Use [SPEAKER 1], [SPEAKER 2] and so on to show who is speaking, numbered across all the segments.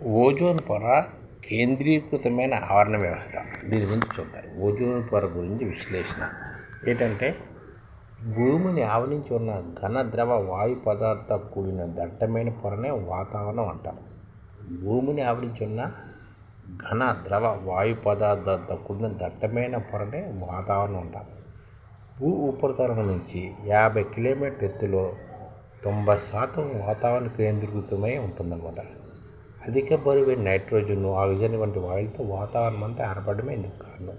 [SPEAKER 1] Ozone పొర కేంద్రీకృతమైన ఆవరణ వ్యవస్థ. దీని గురించి చూద్దాం. ఓజోన్ పొర గురించి విశ్లేషణ. ఏంటంటే భూమిని ఆవరించి ఉన్న ఘన ద్రవ వాయు పదార్థ కూడిన దట్టమైన పొరనే వాతావరణం అంటారు. భూమిని ఆవరించి ఉన్న ఘన ద్రవ వాయు పదార్థాలతో కూడిన దట్టమైన పొరనే వాతావరణం అంటారు. భూ ఉపరితలం నుంచి యాభై కిలోమీటర్ ఎత్తులో తొంభై శాతం వాతావరణ కేంద్రీకృతమై ఉంటుందన్నమాట. అధిక బరువైన నైట్రోజన్ ఆక్సిజన్ వంటి వాయులతో వాతావరణం అంతా ఏర్పడమే ఇందుకు కారణం?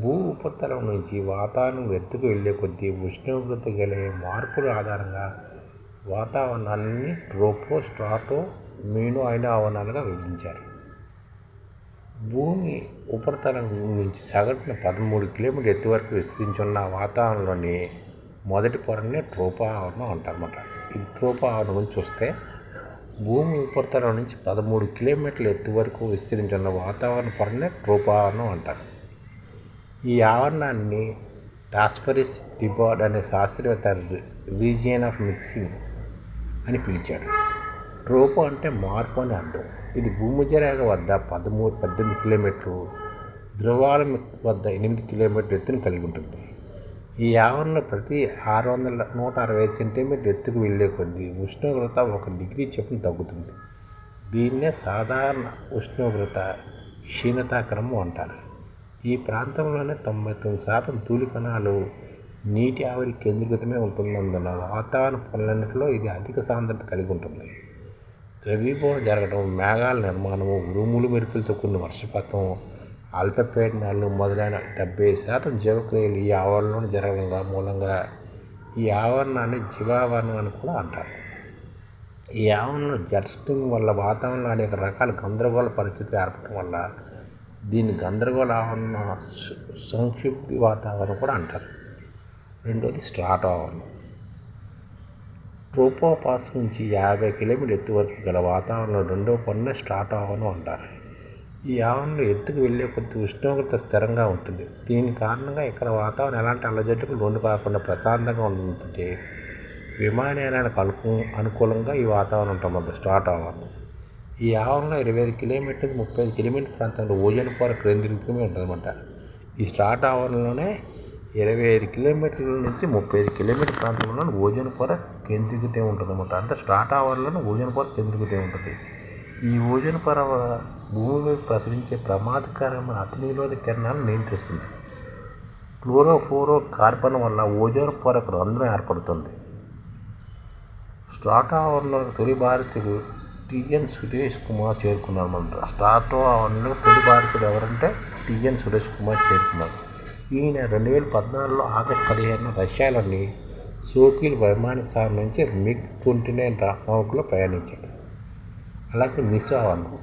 [SPEAKER 1] భూ ఉపరితలం నుంచి వాతావరణం ఎత్తుకు వెళ్ళే కొద్దీ ఉష్ణోగ్రత గల మార్పుల ఆధారంగా వాతావరణాన్ని ట్రోపో స్ట్రాటో మీను అయిన ఆవరణాలుగా విభజించారు. భూమి ఉపరితలం నుంచి సగటున పదమూడు కిలోమీటర్ ఎత్తు వరకు విస్తరించున్న వాతావరణంలోని మొదటి పొరనే ట్రోపా ఆవరణం అంటారన్నమాట. ఇది ట్రోపా ఆవరణ నుంచి చూస్తే భూమి ఉపరితలం నుంచి పదమూడు కిలోమీటర్ల ఎత్తు వరకు విస్తరించిన వాతావరణ పొరనే ట్రోపావరణం అంటారు. ఈ ఆవరణాన్ని టాస్పరిస్ డిబార్డ్ అనే శాస్త్రవేత్త రీజియన్ ఆఫ్ మిక్సింగ్ అని పిలిచాడు. ట్రోపో అంటే మార్పు అని అర్థం. ఇది భూమధ్యరేఖ వద్ద పదమూడు పద్దెనిమిది కిలోమీటర్లు ధ్రువాల వద్ద ఎనిమిది కిలోమీటర్ల ఎత్తును కలిగి ఉంటుంది. ఈ ఆవరణ ప్రతి ఆరు వందల నూట అరవై ఐదు సెంటీమీటర్ ఎత్తుకు వెళ్ళే కొద్దీ ఉష్ణోగ్రత ఒక డిగ్రీ చొప్పున తగ్గుతుంది. దీన్నే సాధారణ ఉష్ణోగ్రత క్షీణతాక్రమం అంటారు. ఈ ప్రాంతంలోనే తొంభై తొమ్మిది శాతం తూలికణాలు నీటి ఆవిరి కేంద్రీకృతమే ఉంటున్నందున వాతావరణ పనులన్నింటిలో ఇది అధిక సాంద్రత కలిగి ఉంటుంది. ద్రవీభవనం జరగడం మేఘాల నిర్మాణము ఉరుములు మెరుపులతో కూడిన వర్షపాతం అల్పపీడనాలు మొదలైన డెబ్బై శాతం జీవక్రియలు ఈ ఆవరణలోనే జరగడం మూలంగా ఈ ఆవరణాన్ని జీవావరణం అని కూడా అంటారు. ఈ ఆవరణలో జస్టింగ్ వల్ల వాతావరణంలో అనేక రకాల గందరగోళ పరిస్థితులు ఏర్పడటం వల్ల దీన్ని గందరగోళ ఆవరణ సంక్షిప్తి వాతావరణం కూడా అంటారు. రెండోది స్ట్రాటో ఆవరణం. ట్రోపోపాస్ నుంచి యాభై కిలోమీటర్ ఎత్తు వరకు గల వాతావరణంలో రెండో పొన్న స్టార్ట్ ఆవరణం అంటారు. ఈ ఆవరణలో ఎత్తుకు వెళ్ళే కొద్ది ఉష్ణోగ్రత స్థిరంగా ఉంటుంది. దీని కారణంగా ఇక్కడ వాతావరణం ఎలాంటి అల్లజట్టుకు లోను కాకుండా ప్రశాంతంగా ఉంటుంటే విమానయానానికి అనుకూ అనుకూలంగా ఈ వాతావరణం ఉంటుంది స్టార్ట్ ఆవరణం ఈ ఆవరణలో ఇరవై ఐదు కిలోమీటర్ ముప్పై ఐదు కిలోమీటర్ ప్రాంతంలో ఓజన్ పొర కేంద్రీకృతమే ఉంటుందన్నమాట ఈ స్టార్ట్ ఆవరణలోనే ఇరవై ఐదు కిలోమీటర్ల నుంచి ముప్పై ఐదు కిలోమీటర్ ప్రాంతంలో ఓజోన్ పొర కేంద్రీకృతం ఉంటుందన్నమాట అంటే స్టార్ట్ అవర్లో ఓజన్ పొర కేంద్రీకృతే ఉంటుంది. ఈ ఓజోన్ పొర భూమి ప్రసరించే ప్రమాదకరమైన అతినీలోని కిరణాలను నియంత్రిస్తుంది. క్లోరోఫోరో కార్బన్ వల్ల ఓజోన్ పొరకు రంధ్రం ఏర్పడుతుంది. స్టార్ట్ అవర్లో తొలి భారతీయుడు టిఎన్ సురేష్ కుమార్ చేరుకున్నారు మన స్టార్ట్ తొలి భారతీయుడు ఎవరంటే టిఎన్ సురేష్ కుమార్ చేరుకున్నారు ఈయన రెండు వేల పద్నాలుగులో ఆగస్టు పదిహేను రష్యాలోని సోకిల్ వైమానిక సార్ నుంచి మిగ్ ట్వంటీ నైన్ నౌకలో ప్రయాణించాడు. అలాగే మిస్ అవనం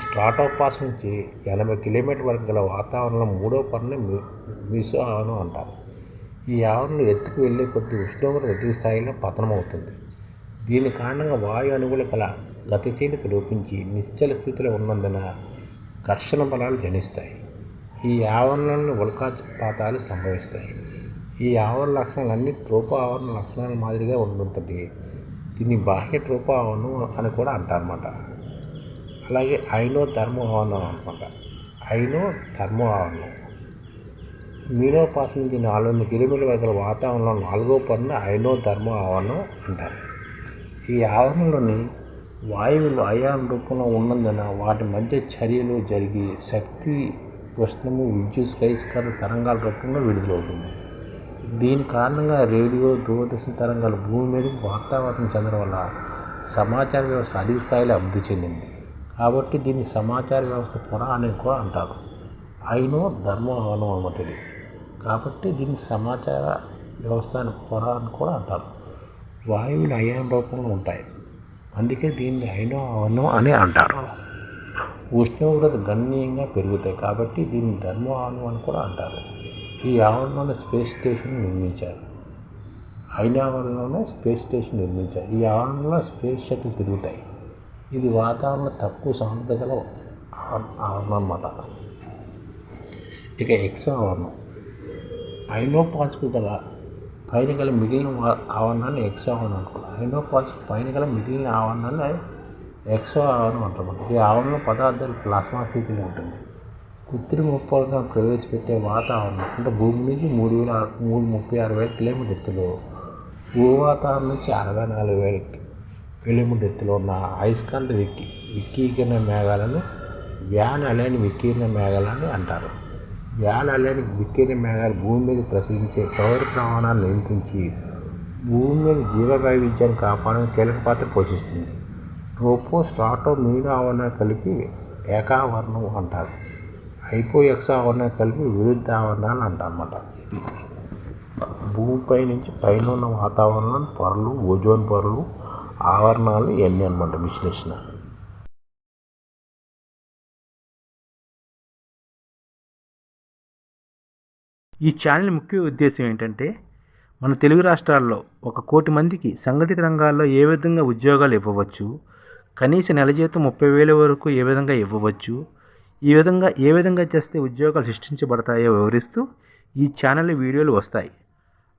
[SPEAKER 1] స్టార్ట్అప్ పాస్ నుంచి ఎనభై కిలోమీటర్ వరకు గల వాతావరణంలో మూడో పనులు మిసో అవనం అంటారు. ఈ ఆవరణలు ఎత్తుకు వెళ్ళే కొద్ది ఉష్ణోగ్రత అతి స్థాయిలో పతనమవుతుంది. దీని కారణంగా వాయు అణువుల గల గతిశీలత లోపించి నిశ్చల స్థితిలో ఉన్నందున ఘర్షణ బలాలు జనిస్తాయి. ఈ ఆవరణలను ఉల్కాపాతాలు సంభవిస్తాయి. ఈ ఆవరణ లక్షణాలన్నీ ట్రోపో ఆవరణ లక్షణాల మాదిరిగా ఉంటుంది దీన్ని బాహ్య ట్రోపో ఆవరణం అని కూడా అంటారన్నమాట. అలాగే ఐనో ధర్మో ఆవరణం అనమాట ఐనో ధర్మో ఆవరణం మీనోపాస్ నుంచి నాలుగు వందల కిలోమీటర్ల వరకు వాతావరణంలో నాలుగో పనులు ఐనో ధర్మ ఆవరణం అంటారు. ఈ ఆవరణలోని వాయువులు అయాన్ రూపంలో ఉన్నందున వాటి మధ్య చర్యలు జరిగి శక్తి ఉష్ణము విద్యుత్ స్కైస్కర తరంగాల రూపంలో విడుదలవుతుంది. దీని కారణంగా రేడియో దూరదర్శన తరంగాలు భూమి మీద వాతావరణం చెందడం వల్ల సమాచార వ్యవస్థ అధిక స్థాయిలో అభివృద్ధి చెందింది. కాబట్టి దీన్ని సమాచార వ్యవస్థ పొర అని కూడా అంటారు. అయినో ధర్మం అనమాట ఇది. కాబట్టి దీన్ని సమాచార వ్యవస్థ అని పొర అని కూడా అంటారు. వాయువులు అయాన్ రూపంలో ఉంటాయి. అందుకే దీన్ని అయినో అవనం అని అంటారు. ఉష్ణోగ్రత గణనీయంగా పెరుగుతాయి కాబట్టి దీన్ని ధర్మ ఆవరణం అని కూడా అంటారు. ఈ ఆవరణలోనే స్పేస్ స్టేషన్ నిర్మించారు. అయిన ఆవరణలోనే స్పేస్ స్టేషన్ నిర్మించారు. ఈ ఆవరణలో స్పేస్ షటిల్స్ తిరుగుతాయి. ఇది వాతావరణ తక్కువ సాంద్రత గల ఆవరణం అన్నమాట ఇక ఎక్సో ఆవరణం. ఐనోపాస్కు గల పైన గల మిగిలిన వా- ఆవరణాన్ని ఎక్స్ ఆవరణం అనుకున్నాం ఐనోపాస్కు పైన గల మిగిలిన ఆవరణాన్ని ఎక్సో ఆవరణం అంటారన్నమాట. ఈ ఆవరణలో పదార్థాలు ప్లాస్మా స్థితిలో ఉంటుంది. కృత్రిమ ఉపాలుగా ప్రవేశపెట్టే వాతావరణం అంటే భూమి నుంచి మూడు వేల మూడు ముప్పై ఆరు వేల కిలోమీటర్ ఎత్తులో. భూ వాతావరణం నుంచి అరవై నాలుగు వేల కిలోమీటర్ ఎత్తులో ఉన్న అయస్కాంత విక్కి విక్కీకరణ మేఘాలను వ్యాన్ అలేని వికీర్ణ మేఘాలని అంటారు. వ్యాన్ అలేని వికీర్ణ మేఘాలు భూమి మీద ప్రసరించే సౌర ప్రమాణాలను నియంత్రించి భూమి మీద జీవ వైవిధ్యాన్ని కాపాడడం కీలక పాత్ర పోషిస్తుంది. ట్రోపో స్టాటో మీన ఆవరణ కలిపి ఏకావరణం అంటారు. హైపో ఎక్స్ ఆవరణ కలిపి విరుద్ధ ఆవరణాలు అంటారన్నమాట. ఇది భూమిపై నుంచి పైన ఉన్న వాతావరణం పొరలు ఓజోన్ పొరలు ఆవరణాలు ఇవన్నీ అనమాట విశ్లేషణ.
[SPEAKER 2] ఈ ఛానల్ ముఖ్య ఉద్దేశం ఏంటంటే మన తెలుగు రాష్ట్రాల్లో ఒక కోటి మందికి సంఘటిత రంగాల్లో ఏ విధంగా ఉద్యోగాలు ఇవ్వవచ్చు కనీస నెల జీతం ముప్పై వేల వరకు ఏ విధంగా ఇవ్వవచ్చు ఈ విధంగా ఏ విధంగా చేస్తే ఉద్యోగాలు సృష్టించబడతాయో వివరిస్తూ ఈ ఛానల్ వీడియోలు వస్తాయి.